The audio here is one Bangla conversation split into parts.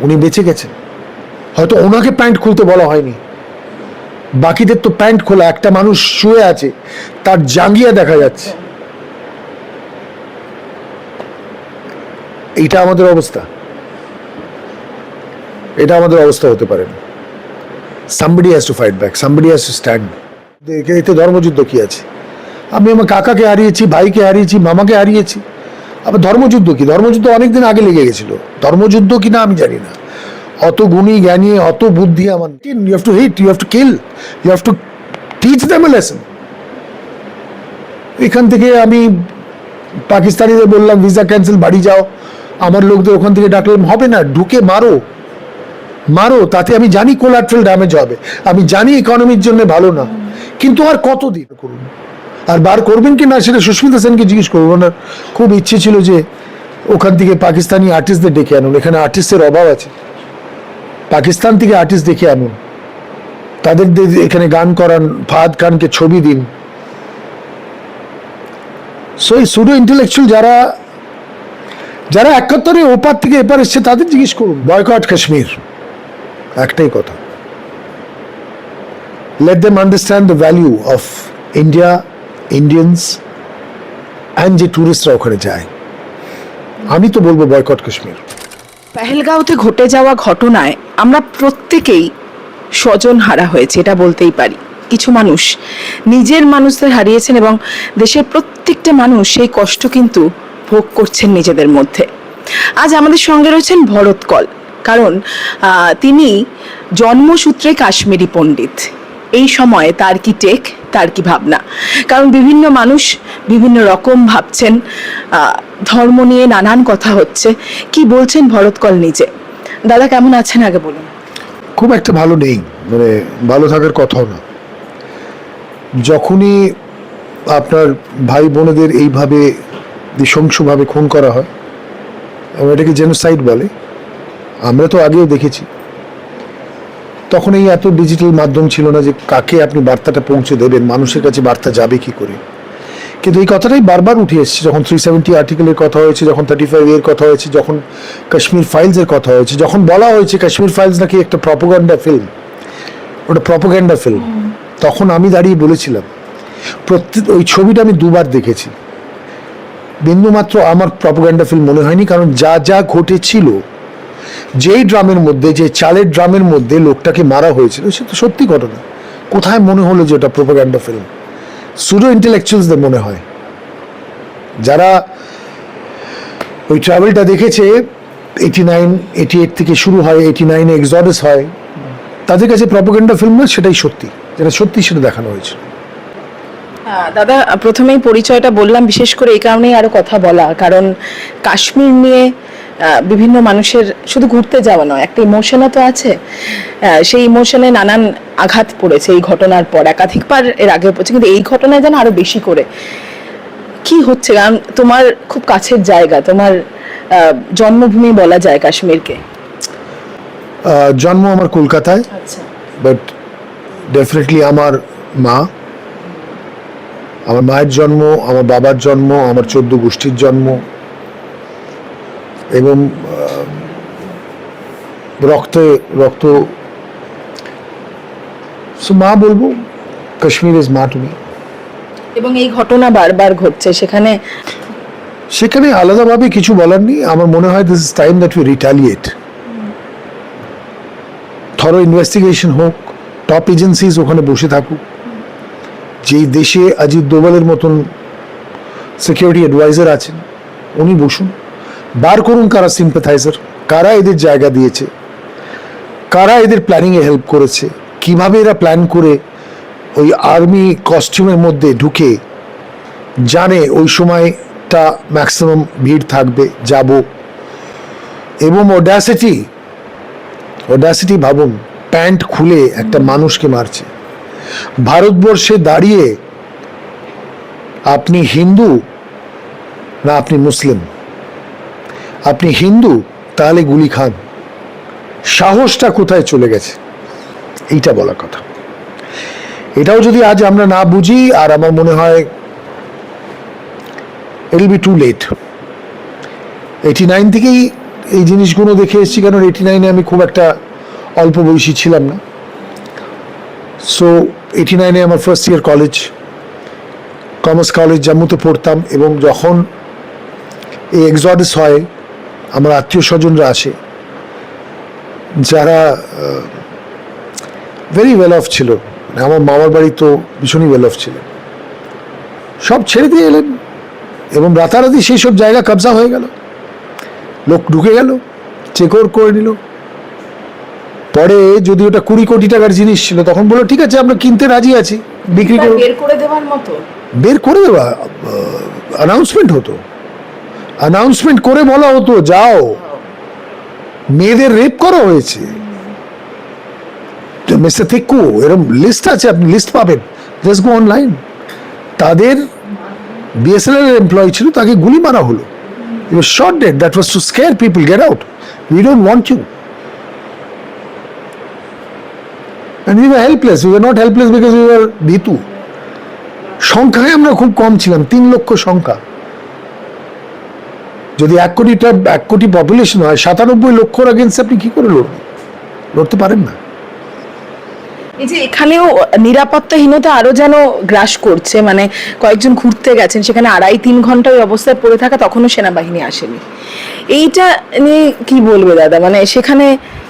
উনি বেঁচে গেছেন। হয়তো ওনাকে প্যান্ট খুলতে বলা হয়নি। বাকিদের তো প্যান্ট খোলা, একটা মানুষ শুয়ে আছে, তার জাঙ্গিয়া দেখা যাচ্ছে। এইটা আমাদের অবস্থা। এটা আমাদের অবস্থা হতে পারে না। Somebody has to fight back somebody has to stand এতে ধর্মযুদ্ধ কি আছে? আমি আমার কাকাকে হারিয়েছি, ভাইকে হারিয়েছি, মামাকে হারিয়েছি। আবার ধর্মযুদ্ধ কি? ধর্মযুদ্ধ অনেকদিন আগে লেগে গেছিল। ধর্মযুদ্ধ কি না আমি জানি না। অত গুণী জ্ঞানী, অত বুদ্ধি আমার you have to hit you have to kill you have to teach them a lesson এখান থেকে আমি পাকিস্তানিদের বললাম ভিসা ক্যান্সেল বাড়ি যাও। আমার লোকদের ওখান থেকে ডাকলাম, হবে না, ঢুকে মারো মারো, তাতে আমি জানি কোলাট্রাল ড্যামেজ হবে। আমি জানি ইকোনমির জন্য ভালো না। কিন্তু আর কত দিন করুন আর বার করবেন কি না সেটা সুস্মিতা সেনকে জিজ্ঞেস করব ওনার খুব ইচ্ছে ছিল যে ওখান থেকে পাকিস্তানি আর্টিস্টদের ডেকে আনুন। এখানে আর্টিস্টের অভাব আছে। পাকিস্তান থেকে আর্টিস্ট ডেকে আনুন। তাদের এখানে গান করান, ফাহাদ খানকে ছবি দিন। সো এই সুডো ইন্টেলেকচুয়াল যারা যারা একাত্তরে ওপার থেকে এপার এসছে, তাদের জিজ্ঞেস করুন। বয়কট কাশ্মীর। একটাই কথা। Let them understand the value of India Indians and যে ট্যুরিস্টরা ওখানে যায়। আমি তো বলব বয়কট কাশ্মীর পেহেলগাঁওতে ঘটে যাওয়া ঘটনায় আমরা প্রত্যেকেই স্বজন হারা হয়েছে, এটা বলতেই পারি। কিছু মানুষ নিজের মানুষদের হারিয়েছেন এবং দেশের প্রত্যেকটা মানুষ সেই কষ্ট কিন্তু ভোগ করছেন নিজেদের মধ্যে। আজ আমাদের সঙ্গে রয়েছেন ভরত কল, কারণ তিনি জন্মসূত্রে কাশ্মীরি পণ্ডিত। এই সময়ে তার কি টেক, তার কি ভাবনা? কারণ বিভিন্ন মানুষ বিভিন্ন রকম ভাবছেন ধর্ম নিয়ে নানান কথা হচ্ছে। কি বলছেন ভরতকল নিজে? দাদা, কেমন আছেন আগে বলুন। খুব একটা ভালো নেই মানে ভালো থাকার কথাও না। যখনই আপনার ভাই বোনেদের এইভাবে নৃশংসভাবে খুন করা হয়, এবং এটাকে জেনোসাইড বলে, আমরা তো আগেও দেখেছি। তখন এই এত ডিজিটাল মাধ্যম ছিল না যে কাকে আপনি বার্তাটা পৌঁছে দেবেন মানুষের কাছে বার্তা যাবে কি করে? কিন্তু এই কথাটাই বারবার উঠে এসেছে যখন থ্রি সেভেন্টি আর্টিকেলের কথা হয়েছে যখন থার্টি ফাইভ এর কথা হয়েছে যখন কাশ্মীর ফাইলসের কথা হয়েছে যখন বলা হয়েছে কাশ্মীর ফাইলস নাকি একটা প্রপোগান্ডা ফিল্ম ওটা প্রপোগান্ডা ফিল্ম তখন আমি দাঁড়িয়ে বলেছিলাম প্রত্যেক ওই ছবিটা আমি দুবার দেখেছি। বিন্দুমাত্র আমার প্রপোগান্ডা ফিল্ম মনে হয়নি কারণ যা যা ঘটেছিল যেই ড্রামের মধ্যে যে চালের ড্রামের মধ্যে লোকটাকে মারা হয়েছিল সে তো সত্যি ঘটনা। কোথায় মনে হলো যে ওটা প্রপোগান্ডা ফিল্ম সুডো ইন্টেলেকচুয়ালসদের মনে হয়। যারা ওই ট্রাভেলটা দেখেছে এইটি নাইন এইটি এইট থেকে শুরু হয় এইটি নাইনে এক্সডস হয় তাদের কাছে প্রপোগান্ডা ফিল্ম না সেটাই সত্যি। যেটা সত্যি সেটা দেখানো হয়েছে হ্যাঁ, দাদা প্রথমেই পরিচয়টা বললাম বিশেষ করে এই কারণেই আরও কথা বলা। কারণ কাশ্মীর নিয়ে বিভিন্ন মানুষের শুধু ঘুরতে যাওয়া নয় একটা ইমোশনও তো আছে। সেই ইমোশনে নানান আঘাত পড়েছে এই ঘটনার পর। একাধিকবার এর আগে পড়ছে কিন্তু এই ঘটনায় যেন আরও বেশি করে। কি হচ্ছে? কারণ তোমার খুব কাছের জায়গা তোমার জন্মভূমি বলা যায় কাশ্মীরকে। জন্ম আমার কলকাতায় আচ্ছা। বাট ডেফিনেটলি আমার মা। আমার মায়ের জন্ম আমার বাবার জন্ম আমার চোদ্দ গোষ্ঠীর জন্ম। এবং রক্তে রক্ত সো মা বলব কাশ্মীর ইজ মা টু মি এবং এই ঘটনা বারবার ঘটছে সেখানে সেখানে আলাদাভাবে কিছু বলার নেই। আমার মনে হয় this is time that we retaliate thorough investigation হোক টপ এজেন্সিজ ওখানে বসে থাকুক। যেই দেশে অজিত দোভালের মতন সিকিউরিটি অ্যাডভাইজার আছেন উনি বসুন। বার করুন কারা সিম্পাথাইজার কারা এদের জায়গা দিয়েছে, কারা এদের প্ল্যানিংয়ে হেল্প করেছে, কীভাবে এরা প্ল্যান করে ওই আর্মি কস্টিউমের মধ্যে ঢুকে জানে ওই সময়টা ম্যাক্সিমাম ভিড় থাকবে, যাব। এবং ওডাসিটি ওডাসিটি ভাবুন, প্যান্ট খুলে একটা মানুষকে মারছে। ভারতবর্ষে দাঁড়িয়ে আপনি হিন্দু না আপনি মুসলিম? আপনি হিন্দু, তাহলে গুলি খান। সাহসটা কোথায় চলে গেছে? এইটা বলা কথা। এটাও যদি আজ আমরা না বুঝি, আর আমার মনে হয় it be too late eighty nine থেকেই এই জিনিসগুলো দেখে এসেছি, কারণ এইটি নাইনে আমি খুব একটা অল্প বয়সী ছিলাম না। সো এইটি নাইনে আমার first year college commerce college জম্মুতে পড়তাম এবং যখন এই এক্সঅডিস হয় আমার আত্মীয় স্বজনরা আসে যারা ভেরি ওয়েল অফ ছিল। মানে আমার মামার বাড়ি তো ভীষণই ওয়েল অফ ছিল। সব ছেড়ে দিয়ে এলেন এবং রাতারাতি সেই সব জায়গা কবজা হয়ে গেল। লোক ঢুকে গেল চেক ওভার করে নিল। পরে যদি ওটা কুড়ি কোটি টাকার জিনিস ছিল তখন বলল ঠিক আছে আমরা কিনতে রাজি আছি বিক্রি বের করে দেওয়ার মতো? বের করে দেওয়া অ্যানাউন্সমেন্ট হতো। অ্যানাউন্সমেন্ট করে বলা হতো, যাও, মেয়েদের রেপ করা হয়েছে। মিস্টার থিক্কু এরকম লিস্ট আছে, আপনি লিস্ট পাবেন। জাস্ট গো অনলাইন তাদের বিএসএনএল এমপ্লয়ি ছিল, তাকে গুলি মারা হলো। You shot dead that was to scare people get out we don't want you And we were helpless. We were not helpless because we were Bhitu. সংখ্যায় আমরা খুব কম ছিলাম, তিন লক্ষ সংখ্যা। যদি এক কোটিটা এক কোটি পপুলেশন হয় সাতানব্বই লক্ষর আগেন্সে আপনি কি করে লড়বেন? লড়তে পারেন না। এই যে এখানেও নিরাপত্তাহীনতা আরও যেন গ্রাস করছে মানে কয়েকজন ঘুরতে গেছেন সেখানে আড়াই তিন ঘণ্টা ওই অবস্থায় পড়ে থাকা তখনও সেনাবাহিনী আসেনি। এইটা নিয়ে কি বলবে দাদা? মানে সেখানে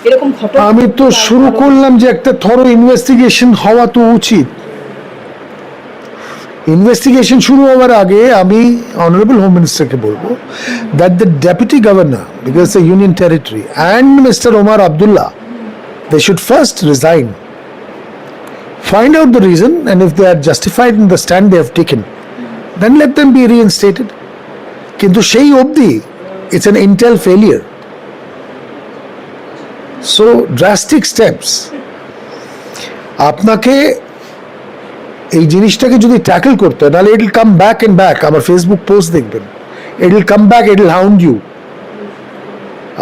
এরকম ঘটনা আমি তো শুরু করলাম যে একটা থরো ইনভেস্টিগেশন হওয়া তো উচিত। ইনভেস্টিগেশন শুরু হওয়ার আগে আমি অনারেবল হোম মিনিস্টারকে বলবো that the deputy governor because the union territory and mister Omar Abdullah they should first resign find out the reason and if they are justified in the stand they have taken then let them be reinstated কিন্তু সেই অবধি it's an intel failure so drastic steps আপনাকে এই জিনিসটাকে যদি ট্যাকল করতে হয় নাহলে it will come back and back আমার ফেসবুক পোস্ট দেখবেন। It will come back it will hound you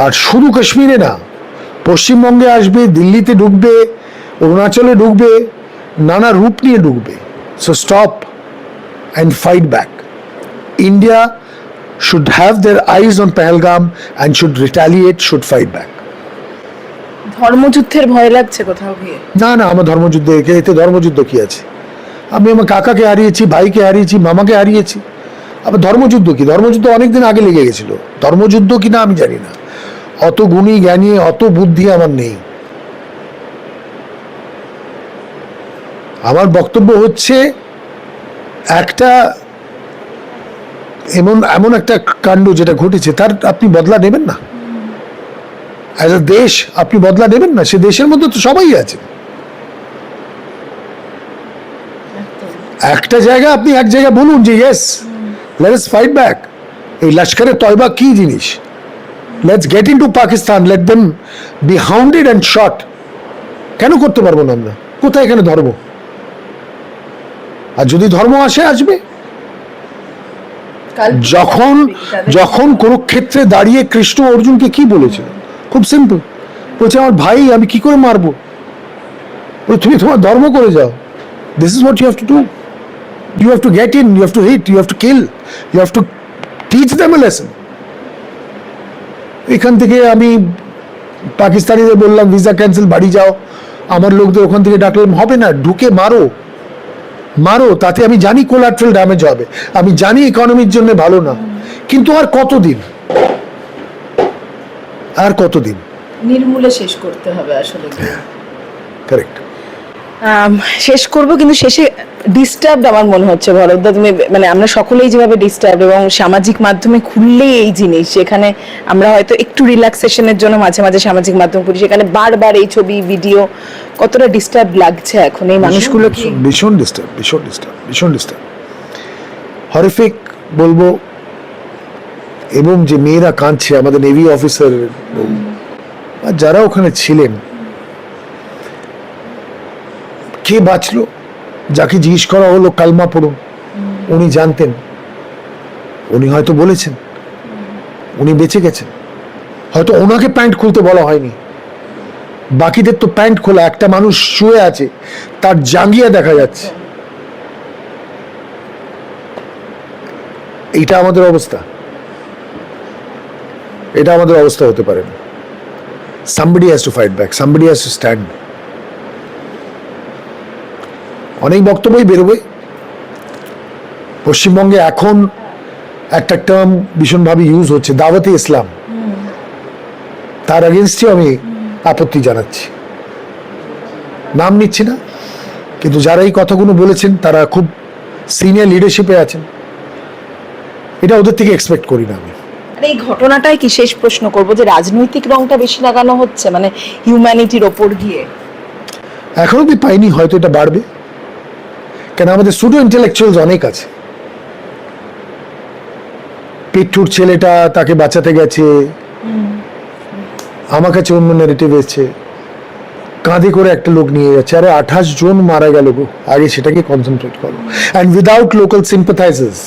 আর শুধু কাশ্মীরে না পশ্চিমবঙ্গে আসবে দিল্লিতে ঢুকবে অরুণাচলে ঢুকবে নানা রূপ নিয়ে ঢুকবে। So stop and fight back India should have their eyes on Pahalgam and should retaliate should fight back ধর্মযুদ্ধের ভয় লাগছে কোথাও গিয়ে? না না আমার ধর্মযুদ্ধ এতে ধর্মযুদ্ধ কি আছে? আমি আমার কাকাকে হারিয়েছি, ভাইকে হারিয়েছি, মামাকে হারিয়েছি। আবার ধর্মযুদ্ধ কি? ধর্মযুদ্ধ অনেকদিন আগে লেগে গেছিল। ধর্মযুদ্ধ কি না আমি জানি না। অত গুণী জ্ঞানী, অত বুদ্ধি আমার নেই। আমার বক্তব্য হচ্ছে, একটা এমন এমন একটা কাণ্ড যেটা ঘটেছে, তার আপনি বদলা নেবেন না। অ্যাজ দেশ, আপনি বদলা নেবেন না। সে দেশের মধ্যে তো সবাই আছে। একটা জায়গা আপনি এক জায়গায় বলুন যে yes let us fight back এই লস্করে তয়বা কি জিনিস? Let's get into Pakistan let them be hounded and shot কেন করতে পারব না আমরা? কোথায় এখানে ধর্ম? আর যদি ধর্ম আসে আসবে। যখন যখন কুরুক্ষেত্রে দাঁড়িয়ে কৃষ্ণ অর্জুনকে কি বলেছিল? খুব সিম্পল বলছে আমার ভাই আমি কি করে মারবো? তুমি তোমার ধর্ম করে যাও। This is what you have to do you have to get in you have to hit you have to kill you have to teach them a lesson এখান থেকে আমি পাকিস্তানিদের বললাম ভিসা ক্যান্সেল বাড়ি যাও। আমার লোকদের ওখান থেকে ডাকলাম হবে না ঢুকে মারো মারো তাতে আমি জানি কোলাট্রাল ড্যামেজ হবে। আমি জানি ইকোনমির জন্য ভালো না। কিন্তু আর কতদিন? আর কতদিন? নির্মূলে শেষ করতে হবে আসলে। কারেক্ট শেষ করব কিন্তু শেষে ডিস্টার্ব আমার মনে হচ্ছে ভরতদা। তুমি মানে আমরা সকলেই যেভাবে ডিস্টার্ব এবং সামাজিক মাধ্যমে খুললেই এই জিনিস যেখানে আমরা হয়তো একটু রিল্যাক্সেশনের জন্য মাঝে মাঝে সামাজিক মাধ্যম করি সেখানে বারবার এই ছবি ভিডিও কতটা ডিস্টার্ব লাগছে এখন এই মানুষগুলো কি? ভীষণ ডিস্টার্ব ভীষণ ডিস্টার্ব ভীষণ ডিস্টার্ব হরিফিক বলব এবং যে মেয়েরা কাঁদছে আমাদের নেভি অফিসার যারা ওখানে ছিলেন কে বাঁচলো? যাকে জিজ্ঞেস করা হলো কালমা পড়ুন, উনি জানতেন। উনি হয়তো বলেছেন, উনি বেঁচে গেছেন। হয়তো ওনাকে প্যান্ট খুলতে বলা হয়নি। বাকিদের তো প্যান্ট খোলা, একটা মানুষ শুয়ে আছে, তার জাঙ্গিয়া দেখা যাচ্ছে। এইটা আমাদের অবস্থা। এটা আমাদের অবস্থা হতে পারে না। Somebody has to fight back somebody has to stand অনেক বক্তব্যই বেরোবে। পশ্চিমবঙ্গে এখন একটা টার্ম ভীষণভাবে ইউজ হচ্ছে দাওয়াতে ইসলাম। তার আগেনস্টে আমি আপত্তি জানাচ্ছি। নাম নিচ্ছি না কিন্তু যারা এই কথাগুলো বলেছেন তারা খুব সিনিয়র লিডারশিপে আছেন। এটা ওদের থেকে এক্সপেক্ট করি না আমি। এই ঘটনাটাই কি শেষ প্রশ্ন করব যে রাজনৈতিক রংটা বেশি লাগানো হচ্ছে মানে হিউম্যানিটির ওপর গিয়ে? এখনও অব্দি পাইনি হয়তো এটা বাড়বে। কেন? আমাদের সুডো ইন্টেলেকচুয়ালস অনেক আছে। পিট্টুর ছেলেটা তাকে বাঁচাতে গেছে। আমার কাছে অন্য নেগেটিভ এসছে। কাঁধে করে একটা লোক নিয়ে যাচ্ছে। আরে আঠাশ জন মারা গেল গো। আগে সেটাকে কনসেন্ট্রেট করো। অ্যান্ড উইদাউট লোকাল সিম্পাথাইজার্স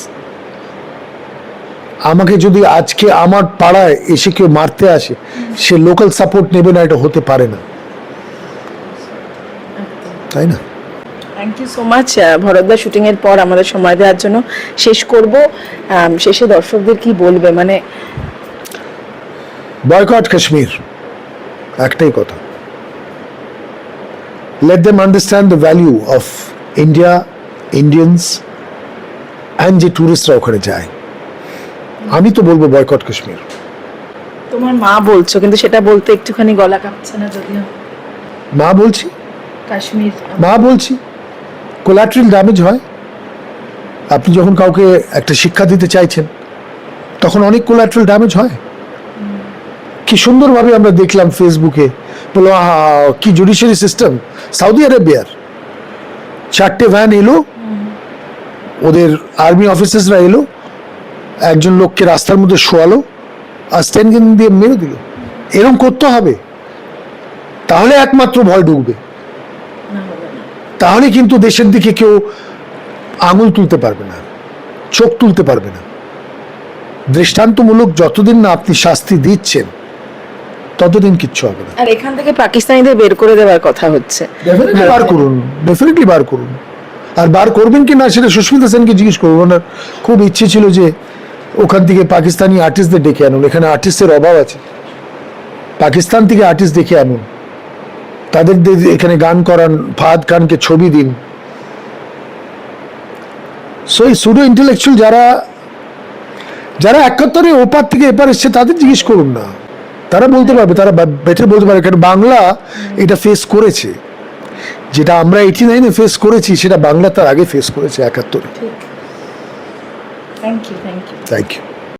আমাকে যদি আজকে আমার পাড়ায় এসে কেউ মারতে আসে সে লোকাল সাপোর্ট নেবে না এটা হতে পারে না। তাই না? থ্যাংক ইউ সো মাচ ভরতদা শুটিং এর পর আমাদের সময় দেওয়ার জন্য শেষ করব। শেষে দর্শকদের কি বলবে? মানে বয়কট কাশ্মীর একটাই কথা। Let them understand the value of India Indians and যে ট্যুরিস্টরা ওখানে যায়। আমি তো বলব বয়কট কাশ্মীর তোমার মা বলছো কিন্তু সেটা বলতে একটুখানি গলা কাঁপছে না যদিও। মা বলছি? কাশ্মীর। মা বলছি? কোলাট্রাল ড্যামেজ হয়, আপনি যখন কাউকে একটা শিক্ষা দিতে চাইছেন, তখন অনেক কোলাট্রাল ড্যামেজ হয়। কি সুন্দরভাবে আমরা দেখলাম ফেসবুকে বলো কি জুডিশিয়ারি সিস্টেম সাউদি আরেবিয়ার চারটে ভ্যান এলো, ওদের আর্মি অফিসার্সরা এলো, একজন লোককে রাস্তার মধ্যে শোয়ালো, আর স্টেন দিয়ে মেরে দিল। এরকম করতে হবে, তাহলে একমাত্র ভয় ঢুকবে। তাহলে কিন্তু দেশের দিকে কেউ আঙুল তুলতে পারবে না চোখ তুলতে পারবে না। দৃষ্টান্তমূলক যতদিন না আপনি শাস্তি দিচ্ছেন ততদিন কিচ্ছু হবে না। আর এখান থেকে পাকিস্তানিদের বের করে দেওয়ার কথা হচ্ছে। ডেফিনেটলি বার করুন ডেফিনেটলি বার করুন। আর বার করবেন কি না সেটা সুস্মিতা সেনকে জিজ্ঞেস করব ওনার খুব ইচ্ছে ছিল যে ওখান থেকে পাকিস্তানি আর্টিস্টদের ডেকে আনুন। এখানে আর্টিস্টের অভাব আছে। পাকিস্তান থেকে আর্টিস্ট ডেকে আনুন। তাদের এখানে গান করান ফাহাদ খানকে ছবি দিন। সো এই সুডো ইন্টেলেকচুয়াল যারা যারা একাত্তরে ওপার থেকে এপার এসছে তাদের জিজ্ঞেস করুন না। তারা বলতে পারবে তারা বেটার বলতে পারবে কারণ বাংলা এটা ফেস করেছে। যেটা আমরা এইটি নাইনে ফেস করেছি সেটা বাংলা তার আগে ফেস করেছে একাত্তরে। Thank you thank you thank you